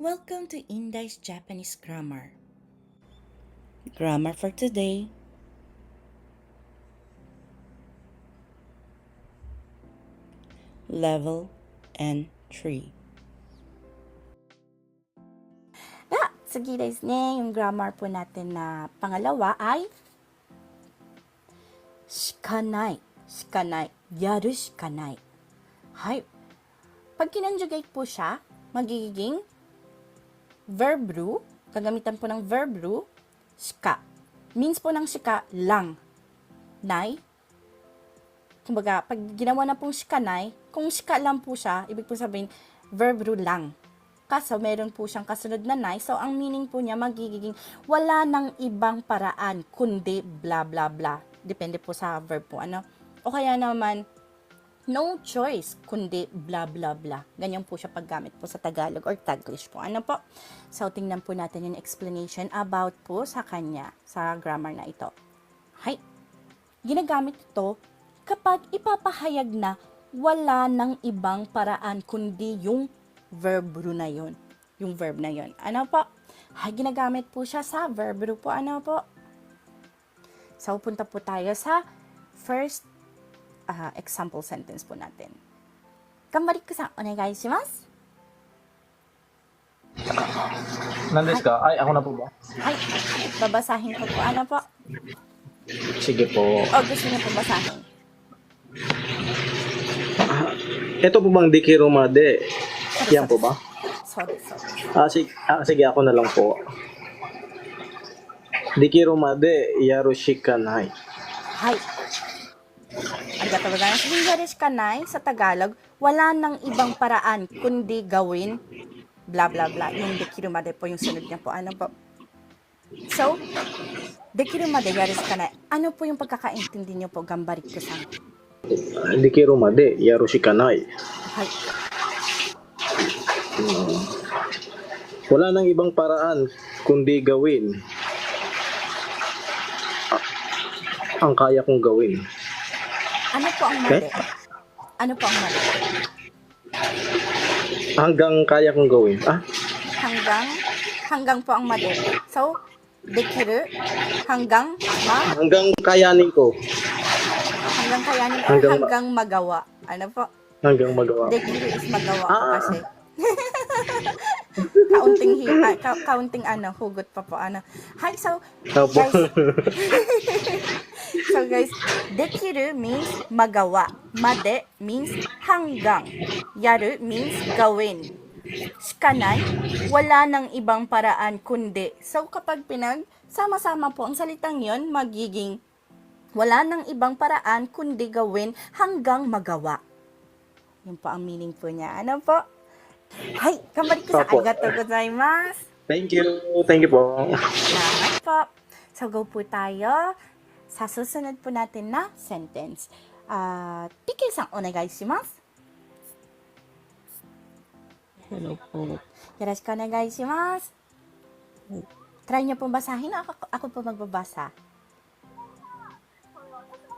Welcome to Indai's Japanese Grammar. Grammar for today. Level N3. が次ですね、yung grammar po natin na pangalawa ay しかない、しかない、やるしかない。はい。Pag kinonjugate po siya, magiging verb ru, gagamitan po ng verb ru, shika. Means po ng shika, lang. Nay. Kumbaga, pag ginawa na pong shika nay, kung shika lang po siya, ibig po sabihin, verb ru lang. Kaso, meron po siyang kasunod na nay. So, ang meaning po niya magiging wala ng ibang paraan kundi bla bla bla. Depende po sa verb po. Ano? O kaya naman, no choice kundi bla bla bla. Ganyan po siya paggamit po sa Tagalog or Taglish po. Ano po? So, tingnan po natin yung explanation about po sa kanya, sa grammar na ito. Hay, ginagamit ito kapag ipapahayag na wala ng ibang paraan kundi yung verb na yun. Yung verb na yun. Ano po? Ay, ginagamit po siya sa verb po. Ano po? So, punta po tayo sa first ah, example sentence po natin. Gambariku-san, onegai shimasu. 何ですかはい、アホなポば Ay, babasahin ko po. Ano po? Sige po. O, gusto niyo po basahin? Ito po bang Dikirumade? Yan po ba? Sorry, sorry. Ah, sige, ah, sige, ako na lang po. Dikirumade Yarushikanai. Hay. Ang gatawagan ng English ka na sa Tagalog, wala nang ibang paraan kundi gawin bla bla bla. Yung dekirumade po yung sunod niya po. Ano po? So, dekirumade yaris ka na. Ano po yung pagkakaintindi niyo po, gambarik ko sa Dikirumade Yarushikanai. Hay. Wala nang ibang paraan kundi gawin Ah, ang kaya kong gawin. Ano po ang mali? Ano po ang mali? Hanggang kaya kong gawin. Ah, Hanggang, hanggang po ang mali. So, dekiru, hanggang, ma, hanggang kayanin ko. hanggang kayanin, or Hanggang ma- hanggang magawa. Ano po? Hanggang magawa. Dekiru is magawa Ah. kasi. kaunting hi, ah, ka, kaunting ano, hugot pa po ano. Hi, so guys. so guys, dekiru means magawa. Made means hanggang. Yaru means gawin. Shikanai, wala nang ibang paraan kundi. So kapag pinag sama-sama po ang salitang yon magiging wala nang ibang paraan kundi gawin hanggang magawa. Yun po ang meaning po niya. Ano po? Hay, kambali ko sa Opo. arigatou gozaimasu. Thank you. Thank you po. Salamat po. So, go po tayo sa susunod po natin na sentence. Uh, Piki-san, onegai shimasu. Hello po. Yoroshiku onegai shimasu. Try niyo pong basahin. Ako, ako po magbabasa.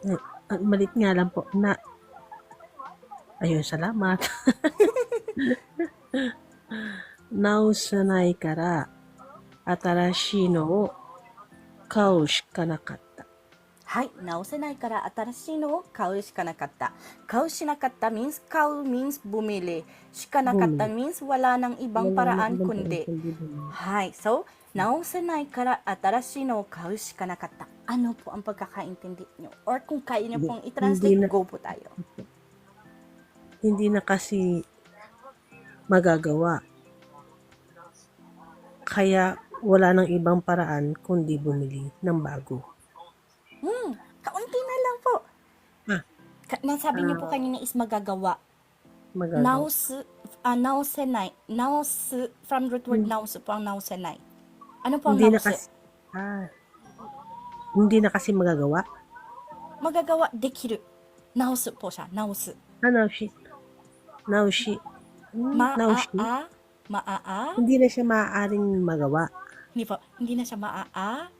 Eh, malit nga lang po na Ayun, salamat. Nausanay kara atarashi no o kau shika nakatta. はい。直せないから新しいのを買うしかなかった。買うしなかった means 買う means bumili. しかなかった means wala nang ibang paraan kundi. Hi. So, nausanay kara atarashii no o kau shi ka nakatta. Ano po ang pagkakaintindi nyo? Or kung kaya nyo Hindi- pong i-translate, hindi na- go po tayo. Hindi na kasi magagawa. Kaya wala nang ibang paraan kundi bumili ng bago. Hmm, kaunti na lang po. Ah. Ka- nasabi niyo po kanina is magagawa. Magagawa. Naus, uh, nausenay. Naus, from root word naus po ang nausenay. Ano po ang Hmm. hindi na naus? kasi ah, hindi na kasi magagawa. Magagawa, dekiru. Naus po siya, naus. Ano Now she Now she Maa, maa, hindi na siya maaaring magawa. hindi po, hindi na siya maa.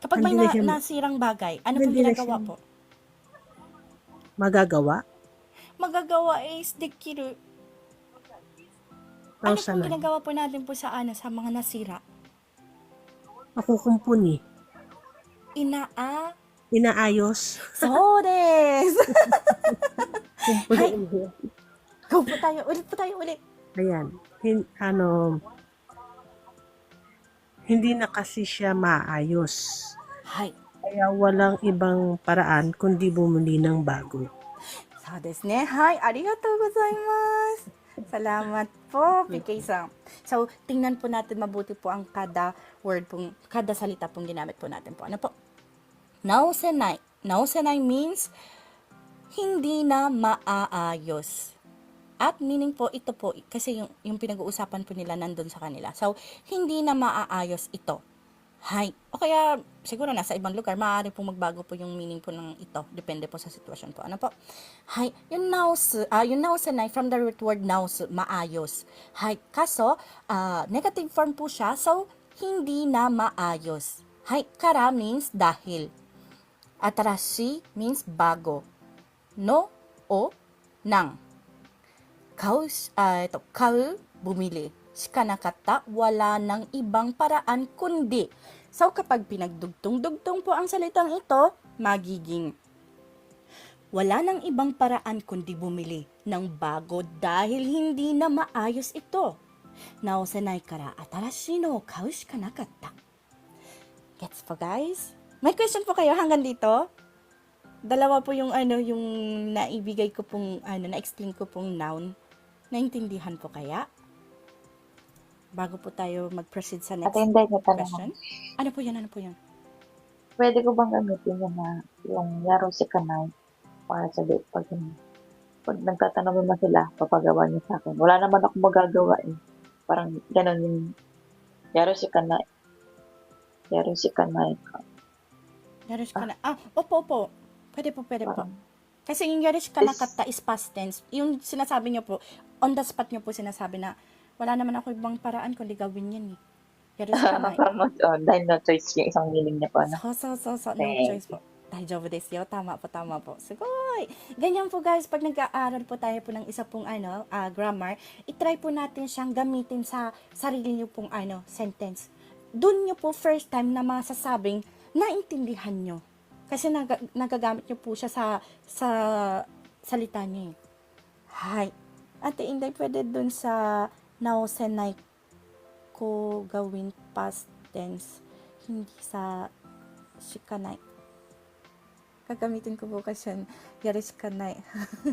Kapag may Hindi na na, siya- nasirang bagay, ano po Hindi na ginagawa po? Magagawa? Magagawa is dekiru. Ano Nausa pong na. ginagawa po natin po sa ano, sa mga nasira? Nakukumpuni. Inaa. Inaayos. So des! Kumpuni. Ay. Go po tayo. Ulit po tayo, ulit. Ayan. Hin, ano, hindi na kasi siya maayos. Hi. Kaya walang ibang paraan kundi bumili ng bago. そうですね。はい。ありがとうございます。Salamat po, PK さん. So, tingnan po natin mabuti po ang kada word pong, kada salita pong ginamit po natin po. Ano po? Nausenai. Nausenai means hindi na maaayos. At meaning po, ito po, kasi yung, yung pinag-uusapan po nila nandun sa kanila. So, hindi na maaayos ito. Hay. O kaya, siguro nasa ibang lugar, maaari pong magbago po yung meaning po ng ito. Depende po sa sitwasyon po. Ano po? Hay. Yung naus, ah yung nausenay, from the root word naus, maayos. Hay. Kaso, ah, negative form po siya, so, hindi na maayos. Hay. Kara means dahil. Atarashi means bago. No o nang. Kau, ah, ito, kau, bumili. Shikanakata, wala ng ibang paraan kundi. So, kapag pinagdugtong-dugtong po ang salitang ito, magiging wala ng ibang paraan kundi bumili ng bago dahil hindi na maayos ito. Naosanay kara atarashi no kau shika nakatta. Gets po guys? May question po kayo hanggang dito? Dalawa po yung ano, yung naibigay ko pong, ano, na-explain ko pong noun. Naintindihan po kaya? Bago po tayo mag-proceed sa next Ate, hindi ko question. Ano po yan? Ano po yan? Pwede ko bang gamitin yung, na, yung laro si Kanay para sa date pag, pag nagtatanong naman sila, papagawa niya sa akin. Wala naman ako magagawa eh. Parang ganun yung laro si Kanay. Laro si Kanay. Yarish ka na. Ah, opo, opo. Pwede po, pwede po. Parang, Kasi yung yarish ka Is- past tense. Yung sinasabi nyo po, on the spot nyo po sinasabi na, wala naman ako ibang paraan kundi gawin yan eh. Yarish ka na. parang no, oh, dahil no choice yung isang meaning niya po. Ano? So, so, so, so, no Thank choice po. Daijoubu desu yo. Tama po, tama po. Sugoy! Ganyan po guys, pag nag-aaral po tayo po ng isa pong ano, ah, grammar, itry po natin siyang gamitin sa sarili niyo pong ano, sentence. Doon niyo po first time na masasabing naintindihan niyo. Kasi nag- nagagamit niyo po siya sa sa salita niyo eh. Hi. Ate Inday, pwede dun sa naosenay ko gawin past tense, hindi sa shikanay. Gagamitin ko po kasi yan, yarishikanay.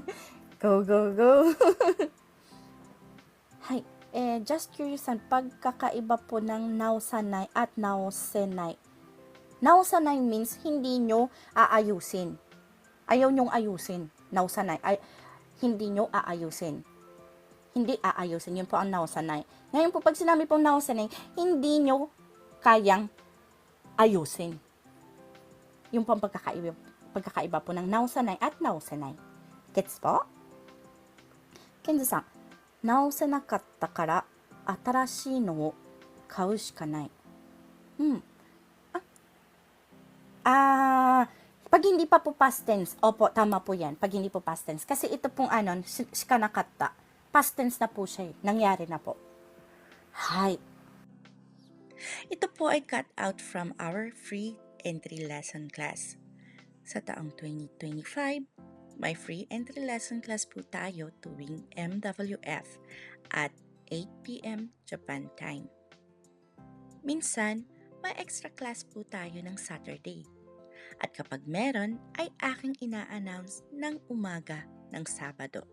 go, go, go! Hi. Eh, just curious pagkakaiba po ng nausanay at nausenay. Nausanay means hindi nyo aayusin. Ayaw nyong ayusin. Nausanay. Ay, hindi nyo aayusin hindi aayusin. Yun po ang nausanay. Ngayon po, pag sinabi pong nausanay, hindi nyo kayang ayusin. Yung po ang pagkakaiba, pagkakaiba po ng nausanay at nausanay. Gets po? Kenzo san, nausanay katta kara, atarashii no wo kau shikanai. Hmm. Ah, ah pag hindi pa po past tense, opo, tama po yan, pag hindi po past tense. Kasi ito pong ano, shikanakatta. Past tense na po siya eh. Nangyari na po. Hi. Ito po ay cut out from our free entry lesson class. Sa taong 2025, may free entry lesson class po tayo tuwing MWF at 8pm Japan time. Minsan, may extra class po tayo ng Saturday. At kapag meron, ay aking ina-announce ng umaga ng Sabado.